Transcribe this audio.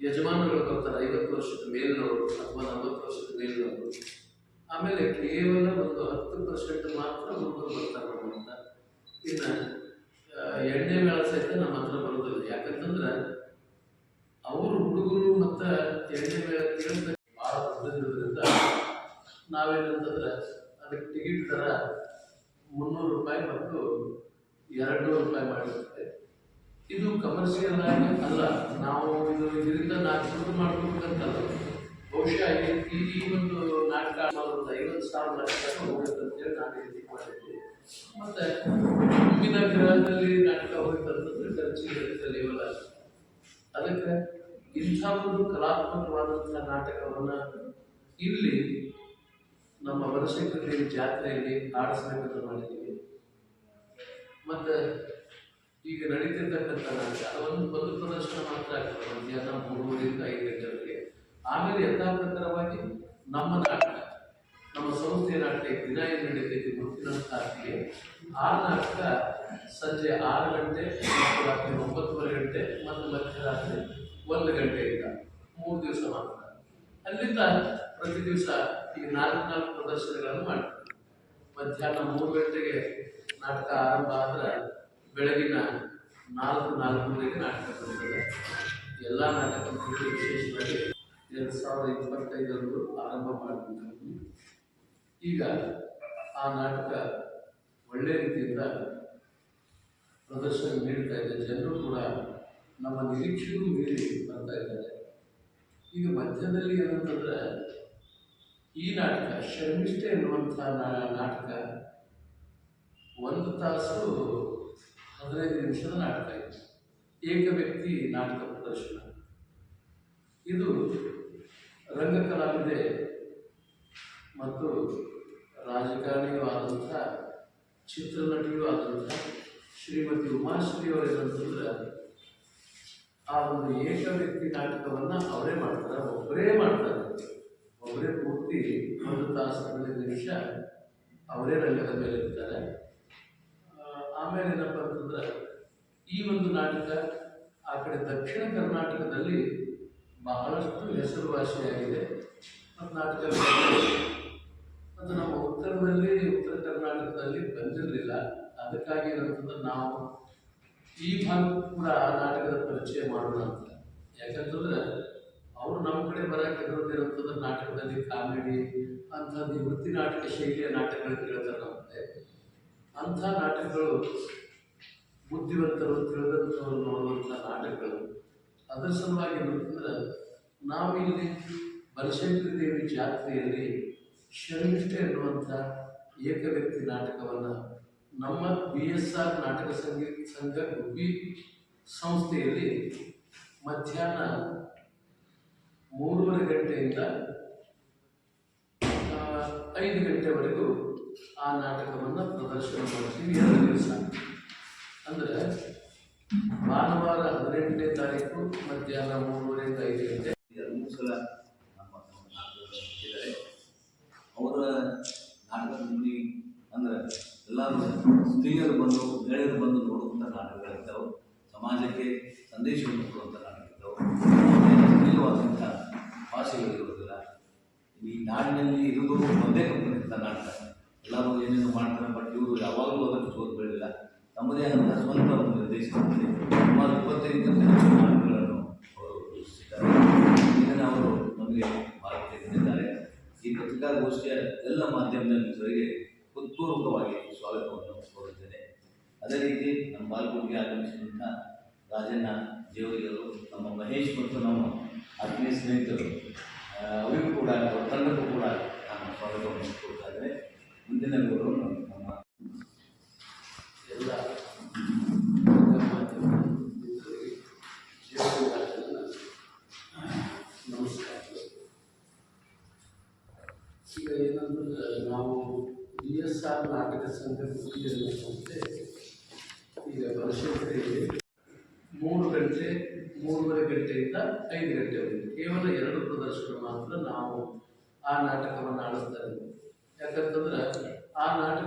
ಬರ್ತಾರೆ ಐವತ್ತು ವರ್ಷದ ಮೇಲಿನವರು ಅಥವಾ ನಲವತ್ತು ವರ್ಷದ ಮೇಲಿನವರು. ಆಮೇಲೆ ಕೇವಲ ಒಂದು ಹತ್ತು ಪರ್ಸೆಂಟ್ ಮಾತ್ರ ಹುಡುಗರು ಬರ್ತಾರೆ ಅಂತ ಇನ್ನು ಎಣ್ಣೆ ಮೇಳ ಸಹಿತ ನಮ್ಮ ಹತ್ರ ಬರೋದಿಲ್ಲ ಯಾಕಂತಂದ್ರೆ ಅವರು ಹುಡುಗರು ಮತ್ತು ಎಣ್ಣೆ ಮೇಳ ಕೇಳಿದ ಭಾಳ ದೊಡ್ಡದಿರೋದ್ರಿಂದ ನಾವೇನಂತಂದ್ರೆ ಅದಕ್ಕೆ ಟಿಕೆಟ್ ದರ ಮುನ್ನೂರು ರೂಪಾಯಿ ಮತ್ತು ಎರಡು ನೂರು ರೂಪಾಯಿ ಮಾಡಿರುತ್ತೆ ಇದು ಕಮರ್ಷಿಯಲ್ ಆಗಿ ಅಲ್ಲ. ನಾವು ಇದು ಇದರಿಂದ ನಾಲ್ಕು ಶುರು ಮಾಡ್ಕೋಬೇಕಂತಲ್ಲ. ಬಹುಶಃ ಈ- ಒಂದು ನಾಟಕ ಒಂದು ಐವತ್ತು ಸಾವಿರ ಹೋಗುತ್ತೆ ನಾನು ಇಲ್ಲಿ ಮಾಡಿದ್ದೆ. ಮತ್ತೆ ಮುಂದಿನ ಗ್ರಹದಲ್ಲಿ ನಾಟಕ ಹೋಗುತ್ತಂತಂದ್ರೆ ಲೆವೆಲ್ ಅದಕ್ಕೆ ಇಂಥ ಒಂದು ಕಲಾತ್ಮಕವಾದಂಥ ನಾಟಕವನ್ನ ಇಲ್ಲಿ ನಮ್ಮ ವರ್ಷಕ್ಕೆ ಜಾತ್ರೆಯಲ್ಲಿ ಆಡಿಸಬೇಕಂತ ಮಾಡಿದ್ದೀವಿ. ಮತ್ತೆ ಈಗ ನಡೀತಿರ್ತಕ್ಕಂಥ ನಾಟಕ ಅದೊಂದು ಒಂದು ಪ್ರದರ್ಶನ ಮಾತ್ರ ಆಗ್ತದೆ ಮಧ್ಯಾಹ್ನ ಮೂರುವರೆಯಿಂದ ಐದು ಗಂಟೆವರೆಗೆ ಆಮೇಲೆ ಯಥಾ ಪ್ರಕಾರವಾಗಿ ನಮ್ಮ ನಾಟಕ, ನಮ್ಮ ಸಂಸ್ಥೆಯ ನಾಟಕ ದಿನ ಏನು ನಡೀತೈತಿ ಮುತ್ತಿನ ತಾರೀಕಿಗೆ ಆ ನಾಟಕ ಸಂಜೆ ಆರು ಗಂಟೆ, ಮತ್ತು ರಾತ್ರಿ ಒಂಬತ್ತುವರೆ ಗಂಟೆ, ಮತ್ತು ಮಧ್ಯರಾತ್ರಿ ಒಂದು ಗಂಟೆಯಿಂದ ಮೂರು ದಿವಸ ಮಾತ್ರ. ಅಲ್ಲಿಂದ ಪ್ರತಿ ದಿವಸ ಈ ನಾಲ್ಕು ನಾಲ್ಕು ಪ್ರದರ್ಶನಗಳನ್ನು ಮಾಡ್ತೀವಿ. ಮಧ್ಯಾಹ್ನ ಮೂರು ಗಂಟೆಗೆ ನಾಟಕ ಆರಂಭ ಆದ್ರೆ ಬೆಳಗಿನ ನಾಲ್ಕು, ನಾಲ್ಕೂವರೆಗೆ ನಾಟಕ ಬರ್ತದೆ. ಎಲ್ಲ ನಾಟಕಗಳು ವಿಶೇಷವಾಗಿ ಎರಡು ಸಾವಿರದ ಇಪ್ಪತ್ತೈದರಂದು ಆರಂಭ ಮಾಡಿದ್ವಿ ಈಗ ಆ ನಾಟಕ ಒಳ್ಳೆ ರೀತಿಯಿಂದ ಪ್ರದರ್ಶನ ನೀಡ್ತಾ ಇದೆ. ಜನರು ಕೂಡ ನಮ್ಮ ನಿರೀಕ್ಷೆಗೂ ಮೀರಿ ಬರ್ತಾ ಇದ್ದಾರೆ. ಈಗ ಮಧ್ಯದಲ್ಲಿ ಏನಂತಂದ್ರೆ, ಈ ನಾಟಕ ಶರ್ಮಿಷ್ಠೆ ಎನ್ನುವಂಥ ನಾಟಕ ಒಂದು ತಾಸು ಹದಿನೈದು ನಿಮಿಷದ ನಾಟಕ ಇದೆ. ಏಕ ವ್ಯಕ್ತಿ ನಾಟಕ ಪ್ರದರ್ಶನ. ಇದು ರಂಗಕಲಾವಿದೆ ಮತ್ತು ರಾಜಕಾರಣಿಯೂ ಆದಂಥ, ಚಿತ್ರನಟಿಯೂ ಆದಂಥ ಶ್ರೀಮತಿ ಉಮಾಶ್ರೀ ಅವರೇನಂತಂದ್ರೆ ಆ ಒಂದು ಏಕ ವ್ಯಕ್ತಿ ನಾಟಕವನ್ನು ಅವರೇ ಮಾಡ್ತಾರೆ, ಒಬ್ಬರೇ ಮಾಡ್ತಾರೆ. ಒಬ್ಬರೇ ಪೂರ್ತಿ ಒಂದು ತಾಸು ಹದಿನೈದು ನಿಮಿಷ ಅವರೇ ರಂಗದ ಮೇಲೆ ಇರ್ತಾರೆ. ಆಮೇಲೆ ಏನಪ್ಪ ಅಂತಂದ್ರೆ, ಈ ಒಂದು ನಾಟಕ ಆ ಕಡೆ ದಕ್ಷಿಣ ಕರ್ನಾಟಕದಲ್ಲಿ ಬಹಳಷ್ಟು ಹೆಸರುವಾಸಿಯಾಗಿದೆ. ಮತ್ತು ನಾಟಕ ಮತ್ತು ನಮ್ಮ ಉತ್ತರದಲ್ಲಿ, ಉತ್ತರ ಕರ್ನಾಟಕದಲ್ಲಿ ಬಂದಿರಲಿಲ್ಲ. ಅದಕ್ಕಾಗಿ ಏನಂತಂದ್ರೆ ನಾವು ಈ ಭಾಗಕ್ಕೂ ಕೂಡ ಆ ನಾಟಕದ ಪರಿಚಯ ಮಾಡೋಣ ಅಂತ. ಯಾಕಂತಂದ್ರೆ ಅವರು ನಮ್ಮ ಕಡೆ ಬರೋಕೆ ಇರೋದಿರೋಂಥದ್ದು ನಾಟಕದಲ್ಲಿ ಕಾಮಿಡಿ ಅಂಥದ್ದು ವೃತ್ತಿ ನಾಟಕ ಶೈಲಿಯ ನಾಟಕಗಳು ಕೇಳ್ತಾರೆ ಮುಂದೆ ಅಂಥ ನಾಟಕಗಳು ಬುದ್ಧಿವಂತರು ತಿಳಿದಂಥವ್ರು ನೋಡುವಂಥ ನಾಟಕಗಳು. ಅದರ ಸಲುವಾಗಿ ಏನಂತಂದ್ರೆ, ನಾವಿಲ್ಲಿ ಬನಶಂಕರಿ ದೇವಿ ಜಾತ್ರೆಯಲ್ಲಿ ಶರ್ಮಿಷ್ಠ ಎನ್ನುವಂಥ ಏಕವ್ಯಕ್ತಿ ನಾಟಕವನ್ನು ನಮ್ಮ ಬಿ ಎಸ್ ಆರ್ ನಾಟಕ ಸಂಗೀತ ಸಂಘ ಗುಬ್ಬಿ ಸಂಸ್ಥೆಯಲ್ಲಿ ಮಧ್ಯಾಹ್ನ ಮೂರುವರೆ ಗಂಟೆಯಿಂದ ಐದು ಗಂಟೆವರೆಗೂ ಆ ನಾಟಕವನ್ನು ಪ್ರದರ್ಶನ ಮಾಡ್ತೀವಿ ಎರಡು ದಿವಸ. ಅಂದರೆ ಭಾನುವಾರ ಹದಿನೆಂಟನೇ ತಾರೀಕು ಮಧ್ಯಾಹ್ನ ಮೂರುವರೆಯಿಂದ ಐದು ಗಂಟೆ. ಎರಡು ಸಲ ನಮ್ಮ ಇದ್ದಾರೆ ಅವರ ನಾಟಕದ ನುಡಿ ಅಂದ್ರೆ ಎಲ್ಲರೂ ಸ್ತ್ರೀಯರು ಬಂದು ಗೆಳೆಯರು ಬಂದು ನೋಡುವಂಥ ನಾಟಕಗಳಿರ್ತಾವೆ ಸಮಾಜಕ್ಕೆ ಸಂದೇಶವನ್ನು ಕೊಡುವಂಥ ನಾಟಕಗಳಿದ್ದವು. ಸ್ತ್ರೀಯವಾದಂಥ ಭಾಷೆಗಳಿರುವುದಿಲ್ಲ ಈ ನಾಡಿನಲ್ಲಿ ಇರುವುದು ಒಂದೇ ಕಂಪನಿ ನಾಟಕ. ಎಲ್ಲರೂ ಏನೇನು ಮಾಡ್ತಾರೆ ಬಟ್ ಇವರು ಯಾವಾಗಲೂ ಅದನ್ನು ಬೆಳೆದಿಲ್ಲ ತಮ್ಮದೇ ಆದ ಸ್ವಂತ ಒಂದು ನಿರ್ದೇಶನದಲ್ಲಿ ಸುಮಾರು ಇಪ್ಪತ್ತೈದಕ್ಕಿಂತ ಹೆಚ್ಚು ನಾಟಕಗಳನ್ನು ಅವರು ರೂಪಿಸಿದ್ದಾರೆ ಇದನ್ನು ಅವರು ನಮಗೆ ಮಾಹಿತಿ ನೀಡಿದ್ದಾರೆ. ಈ ಪತ್ರಿಕಾಗೋಷ್ಠಿಯ ಎಲ್ಲ ಮಾಧ್ಯಮದ ಮಿತ್ರರಿಗೆ ಹೃತ್ಪೂರ್ವಕವಾಗಿ ಸ್ವಾಗತವನ್ನು ಕೋರುತ್ತೇನೆ. ಅದೇ ರೀತಿ ನಮ್ಮ ಬಾಲ್ಕೋಟಿಗೆ ಆಗಮಿಸಿದಂಥ ರಾಜಣ್ಣ ದೇವರಿಗರು ನಮ್ಮ ಮಹೇಶ್ ಮತ್ತು ನಮ್ಮ ಆತ್ಮೀಯ ಸ್ನೇಹಿತರು ಅವರಿಗೂ ಕೂಡ, ಅವರ ತಂಡಕ್ಕೂ ಕೂಡ ನಾನು ಸ್ವಾಗತವನ್ನು ಮುಂದಿನ ಗುರು ಎಲ್ಲ ನಮಸ್ಕಾರ ಈಗ ಏನಂದ್ರೆ ನಾವು ಬಿ ಎಸ್ ಆರ್ ನಾಟಕ ಸಂಘ ಸಂಸ್ಥೆ ಈಗ ಬನಶಂಕರಿಯಲ್ಲಿ ಮೂರು ಗಂಟೆ ಮೂರುವರೆ ಗಂಟೆಯಿಂದ ಐದು ಗಂಟೆವರೆಗೆ ಕೇವಲ ಎರಡು ಪ್ರದರ್ಶನ ಮಾತ್ರ ನಾವು ಆ ನಾಟಕವನ್ನು ಆಡಿಸ್ತಾ ಯಾಕಂತಂದ್ರೆ ಆ ನಾಟಕ